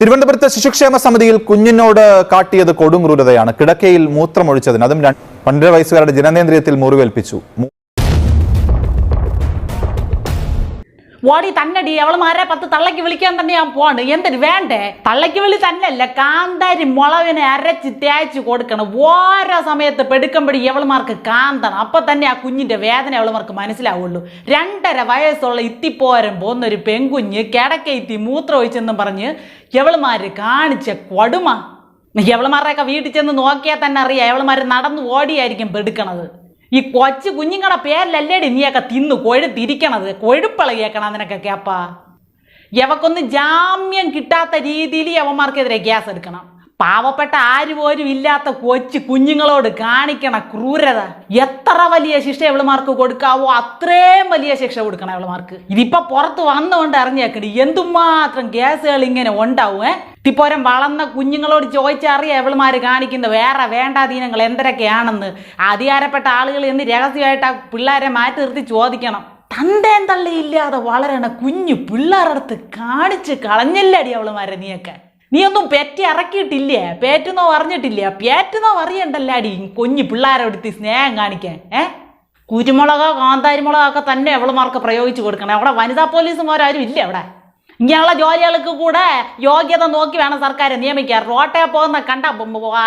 തിരുവനന്തപുരത്ത് ശിശുക്ഷേമ സമിതിയിൽ കുഞ്ഞിനോട് കാട്ടിയത് കൊടുംക്രൂരതയാണ്. കിടക്കയിൽ മൂത്രമൊഴിച്ചതിന്. അതും രണ്ട് പന്ത്രണ്ട് വയസ്സുകാരുടെ ജനനേന്ദ്രിയത്തിൽ മുറിവേൽപ്പിച്ചു. മു- തന്നടി അവളുമാരെ പത്ത് തള്ളക്ക് വിളിക്കാൻ തന്നെ ഞാൻ പോണ് എന്തിന്? വേണ്ടേ? തള്ളക്ക് വിളി തന്നെയല്ല കാന്താരി മുളവിനെ അരച്ച് തേച്ച് കൊടുക്കണം. ഓരോ സമയത്ത് പെടുക്കുമ്പടി അവളുമാർക്ക് കാന്തണം. അപ്പൊ തന്നെ ആ കുഞ്ഞിന്റെ വേദന അവളുമാർക്ക് മനസ്സിലാവുള്ളൂ. രണ്ടര വയസ്സുള്ള ഇത്തിപ്പോരം പോന്നൊരു പെൺകുഞ്ഞ് കിടക്കയത്തി മൂത്രം ഒഴിച്ചെന്നും പറഞ്ഞ് എവളുമാര് കാണിച്ച കൊടുമ. എവളുമാരുടെയൊക്കെ വീട്ടിൽ ചെന്ന് നോക്കിയാൽ തന്നെ അറിയാം എവളമാര് നടന്നു ഓടിയായിരിക്കും പെടുക്കണത്. ഈ കൊച്ചു കുഞ്ഞുങ്ങളുടെ പേരിലല്ലേടി നീയൊക്കെ തിന്നു കൊഴുത്തിരിക്കണത്? കൊഴുപ്പിളകിയേക്കണം നിനക്കൊക്കെ കേപ്പാ? യവക്കൊന്നും ജാമ്യം കിട്ടാത്ത രീതിയിൽ യവന്മാർക്കെതിരെ ഗ്യാസ് എടുക്കണം. പാവപ്പെട്ട ആര് പോലും ഇല്ലാത്ത കൊച്ചു കുഞ്ഞുങ്ങളോട് കാണിക്കണ ക്രൂരത. എത്ര വലിയ ശിക്ഷ ഇവളുമാർക്ക് കൊടുക്കാവോ അത്രയും വലിയ ശിക്ഷ കൊടുക്കണം ഇവളുമാർക്ക്. ഇതിപ്പോ പുറത്ത് വന്നുകൊണ്ട് അറിഞ്ഞേക്കണ് എന്തുമാത്രം കേസുകൾ ഇങ്ങനെ ഉണ്ടാവും തിപ്പോരം വളർന്ന കുഞ്ഞുങ്ങളോട് ചോദിച്ചറിയാം ഇവളുമാര് കാണിക്കുന്ന വേറെ വേണ്ടാധീനങ്ങൾ എന്തൊക്കെയാണെന്ന് അധികാരപ്പെട്ട ആളുകൾ എന്ന് രഹസ്യമായിട്ട് ആ പിള്ളേരെ മാറ്റി നിർത്തി ചോദിക്കണം. തന്തേൻ തള്ളിയില്ലാതെ വളരണ കുഞ്ഞു പിള്ളേരടുത്ത് കാണിച്ച് കളഞ്ഞല്ലടി അവളുമാരെ നീയൊക്കെ. നീ ഒന്നും പെറ്റി ഇറക്കിയിട്ടില്ലേ പേറ്റെന്നോ അറിഞ്ഞിട്ടില്ലേ? പേറ്റുന്നോ അറിയണ്ടല്ലാടി കുഞ്ഞു പിള്ളേരെടുത്ത് സ്നേഹം കാണിക്കാൻ ഏ? കുരുമുളകോ കാന്താരിമുളകോ ഒക്കെ തന്നെ അവളുമാർക്ക് പ്രയോഗിച്ചു കൊടുക്കണം. അവിടെ വനിതാ പോലീസുമാരും ഇല്ല അവിടെ? ഇങ്ങനെയുള്ള ജോലികൾക്ക് കൂടെ യോഗ്യത നോക്കി വേണം സർക്കാരെ നിയമിക്കാൻ. റോട്ടെ പോകുന്ന കണ്ട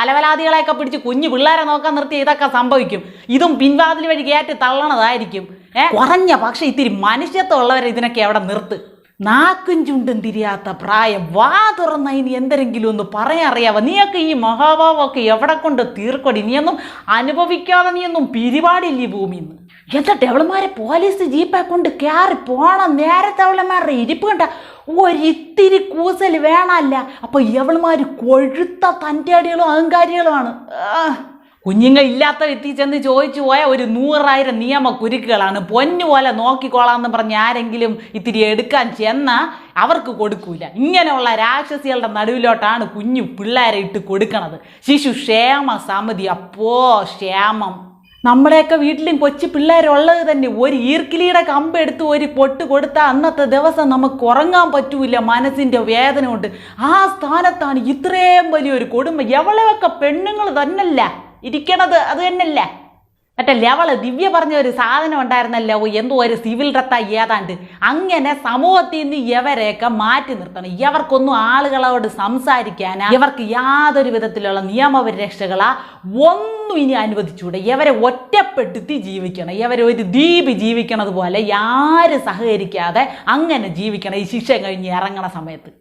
അലവലാദികളെയൊക്കെ പിടിച്ച് കുഞ്ഞു പിള്ളേരെ നോക്കാൻ നിർത്തി ഇതൊക്കെ സംഭവിക്കും. ഇതും പിൻവാതിൽ വഴി കയറ്റി തള്ളണതായിരിക്കും ഏഹ് കുറഞ്ഞ പക്ഷേ ഇത്തിരി മനുഷ്യത്വമുള്ളവരെ ഇതിനൊക്കെ അവിടെ നിർത്ത്. നാക്കും ചുണ്ടും തിരിയാത്ത പ്രായം. വാ തുറന്ന ഇനി എന്തെങ്കിലും ഒന്ന് പറയാൻ അറിയാവോ? നീയൊക്കെ ഈ മഹാഭാവമൊക്കെ എവിടെ കൊണ്ട് തീർക്കൊടി? നീയൊന്നും അനുഭവിക്കാതെ നീയൊന്നും പിരിപാടില്ല ഈ ഭൂമിയിൽ നിന്ന് എന്നിട്ട് അവളുമാരെ പോലീസ് ജീപ്പെ കൊണ്ട് കയറി പോണം. നേരത്തെ അവളമാരുടെ ഇരിപ്പ് കണ്ട ഒരിത്തിരി കൂസൽ വേണമല്ല. അപ്പൊ ഇവളുമാര് കൊഴുത്ത തന്റെ അടികളും അഹങ്കാരികളുമാണ്. ആ. കുഞ്ഞുങ്ങൾ ഇല്ലാത്ത വ്യക്തി ചെന്ന് ചോദിച്ചു പോയ ഒരു നൂറായിരം നിയമ കുരുക്കുകളാണ് പൊന്നുപോലെ നോക്കിക്കോളാം എന്ന് പറഞ്ഞ് ആരെങ്കിലും ഇത്തിരി എടുക്കാൻ ചെന്നാൽ അവർക്ക് കൊടുക്കൂല. ഇങ്ങനെയുള്ള രാക്ഷസികളുടെ നടുവിലോട്ടാണ് കുഞ്ഞു പിള്ളേരെ ഇട്ട് കൊടുക്കണത്. ശിശു ക്ഷേമ സമിതി അപ്പോ ക്ഷേമം. നമ്മുടെയൊക്കെ വീട്ടിലും കൊച്ചു പിള്ളേരുള്ളത് തന്നെ ഒരു ഈർക്കിലിയുടെ കമ്പ് എടുത്ത് ഒരു പൊട്ട് കൊടുത്താൽ അന്നത്തെ ദിവസം നമുക്ക് ഉറങ്ങാൻ പറ്റൂല മനസ്സിന്റെ വേദന കൊണ്ട്. ആ സ്ഥാനത്താണ് ഇത്രയും വലിയൊരു കുടുംബം എവളെയൊക്കെ പെണ്ണുങ്ങൾ തന്നല്ല ഇരിക്കണത് അത് തന്നെയല്ലേ? മറ്റല്ലേ അവൾ ദിവ്യ പറഞ്ഞ ഒരു സാധനം ഉണ്ടായിരുന്നല്ലോ എന്തോ ഒരു സിവിൽ റത്ത ഏതാണ്ട്. അങ്ങനെ സമൂഹത്തിൽ നിന്ന് ഇവരെയൊക്കെ മാറ്റി നിർത്തണം. ഇവർക്കൊന്നും ആളുകളോട് സംസാരിക്കാനാ ഇവർക്ക് യാതൊരു വിധത്തിലുള്ള നിയമപരിരക്ഷകളാ ഒന്നും ഇനി അനുവദിച്ചൂടെ. ഇവരെ ഒറ്റപ്പെടുത്തി ജീവിക്കണം. ഇവരെ ഒരു ദ്വീപ് ജീവിക്കണത് പോലെ ആരും സഹകരിക്കാതെ അങ്ങനെ ജീവിക്കണം. ഈ ശിക്ഷ കഴിഞ്ഞ് ഇറങ്ങണ സമയത്ത്.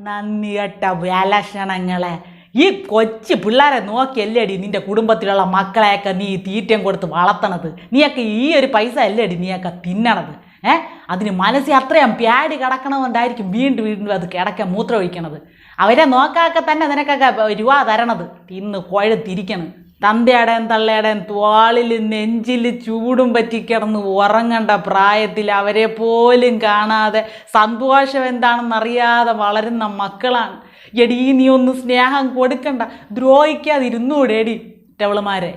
നന്ദി കേട്ട. വിലക്ഷണങ്ങളെ. ഈ കൊച്ചു പിള്ളേരെ നോക്കിയല്ലേടി നിന്റെ കുടുംബത്തിലുള്ള മക്കളെയൊക്കെ നീ തീറ്റം കൊടുത്ത് വളർത്തണത്? നീയൊക്കെ ഈ ഒരു പൈസ അല്ലേടി നീയൊക്കെ തിന്നണത്? ഏ? അതിന് മനസ്സിൽ അത്രയും പ്യാടി കിടക്കണമെന്നായിരിക്കും വീണ്ടും വീണ്ടും അത് കിടക്കാൻ മൂത്രം ഒഴിക്കണത് അവരെ നോക്കാക്കെ തന്നെ നിനക്കൊക്കെ രൂപ തരണത്. തിന്ന് കൊഴുത്തിരിക്കണം. തന്തയുടെയും തള്ളയുടെയും തോളിൽ നെഞ്ചിൽ ചൂടും പറ്റി കിടന്ന് ഉറങ്ങേണ്ട പ്രായത്തിൽ അവരെ പോലും കാണാതെ സന്തോഷം എന്താണെന്നറിയാതെ വളരുന്ന മക്കളാണ്. എടീ നീ ഒന്ന് സ്നേഹം കൊടുക്കണ്ട. ദ്രോഹിക്കാതിരുന്നൂടെ എടി ടവളുമാരെ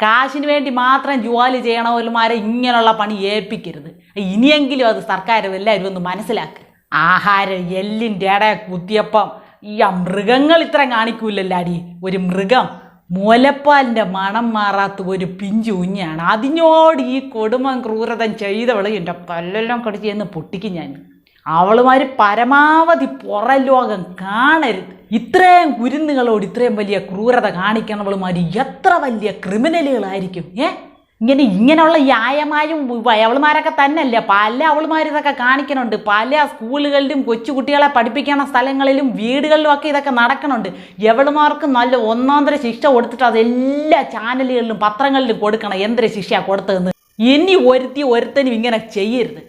കാശിന് വേണ്ടി മാത്രം ജോലി ചെയ്യണവന്മാരെ ഇങ്ങനെയുള്ള പണി ഏൽപ്പിക്കരുത്. ഇനിയെങ്കിലും അത് സർക്കാർ എല്ലാവരും ഒന്ന് മനസ്സിലാക്കുക ആഹാരം എല്ലിന്റെ ഇട കുത്തിയപ്പം ഈ മൃഗങ്ങൾ ഇത്ര കാണിക്കൂലല്ലാടി. ഒരു മൃഗം മുലപ്പാലിന്റെ മണം മാറാത്ത ഒരു പിഞ്ചു കുഞ്ഞാണ്. അതിനോട് ഈ കൊടുമം ക്രൂരതം ചെയ്തവൾ എന്റെ പല്ലെല്ലാം കടിച്ച് ചെന്ന് പൊട്ടിക്കും ഞാൻ അവളുമാര് പരമാവധി പുറലോകം കാണരുത്. ഇത്രയും കുരുന്നുകളോട് ഇത്രയും വലിയ ക്രൂരത കാണിക്കണവളുമാർ എത്ര വലിയ ക്രിമിനലുകളായിരിക്കും ഏ? ഇങ്ങനെ ഇങ്ങനെയുള്ള ഈ ആയമാരും അവളുമാരൊക്കെ തന്നെയല്ല? പല അവളുമാർ ഇതൊക്കെ കാണിക്കണുണ്ട്. പല സ്കൂളുകളിലും കൊച്ചുകുട്ടികളെ പഠിപ്പിക്കണ സ്ഥലങ്ങളിലും വീടുകളിലും ഒക്കെ ഇതൊക്കെ നടക്കണുണ്ട്. എവളുമാർക്ക് നല്ല ഒന്നാന്തര ശിക്ഷ കൊടുത്തിട്ട് അതെല്ലാ ചാനലുകളിലും പത്രങ്ങളിലും കൊടുക്കണം എന്തൊരു ശിക്ഷയാണ് കൊടുത്തതെന്ന്. ഇനി ഒരുത്തി ഒരുത്തനും ഇങ്ങനെ ചെയ്യരുത്.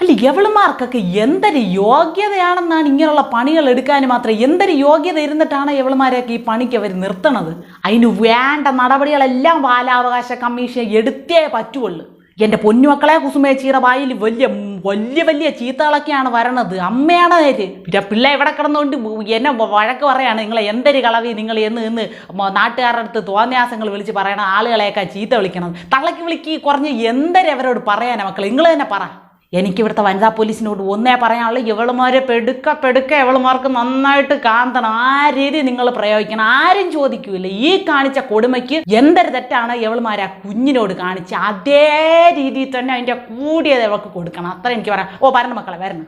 അല്ല എവളുമാർക്കൊക്കെ എന്തൊരു യോഗ്യതയാണെന്നാണ് ഇങ്ങനെയുള്ള പണികൾ എടുക്കാൻ മാത്രം എന്തൊരു യോഗ്യത ഇരുന്നിട്ടാണ് എവളുമാരെയൊക്കെ ഈ പണിക്ക് അവർ നിർത്തണത്? അതിന് വേണ്ട നടപടികളെല്ലാം ബാലാവകാശ കമ്മീഷൻ എടുത്തേ പറ്റുള്ളൂ. എന്റെ പൊന്നുമക്കളെ കുസുമേച്ചിയുടെ വായിൽ വലിയ വലിയ വലിയ ചീത്തകളൊക്കെയാണ് വരണത്. അമ്മയാണ് നേര് പിന്നെ പിള്ളേ ഇവിടെ കിടന്നുകൊണ്ട് എന്നെ വഴക്ക് പറയാണ്. നിങ്ങൾ എന്തൊരു കളവി നിങ്ങൾ എന്ന് എന്ന് നാട്ടുകാരുടെ അടുത്ത് തോന്നിയാസങ്ങൾ വിളിച്ച് പറയണ ആളുകളെയൊക്കെ ചീത്ത വിളിക്കണം തള്ളക്ക് വിളിക്ക് കുറഞ്ഞ് എന്തൊരു അവരോട് പറയാനാ മക്കളെ? നിങ്ങൾ തന്നെ പറ. എനിക്ക് ഇവിടുത്തെ വനിതാ പോലീസിനോട് ഒന്നേ പറയാനുള്ളൂ ഇവളുമാരെ പെടുക്ക പെടുക്ക ഇവളുമാർക്ക് നന്നായിട്ട് കാന്തണം. ആ രീതി നിങ്ങൾ പ്രയോഗിക്കണം. ആരും ചോദിക്കൂല. ഈ കാണിച്ച കൊടുമയ്ക്ക് എന്തൊരു തെറ്റാണ് ഇവളുമാരെ ആ കുഞ്ഞിനോട് കാണിച്ച്? അതേ രീതിയിൽ തന്നെ അതിന്റെ കൂടിയത് ഇവൾക്ക് കൊടുക്കണം. അത്ര എനിക്ക് പറയാം. ഓ വരണം മക്കളെ വരണം.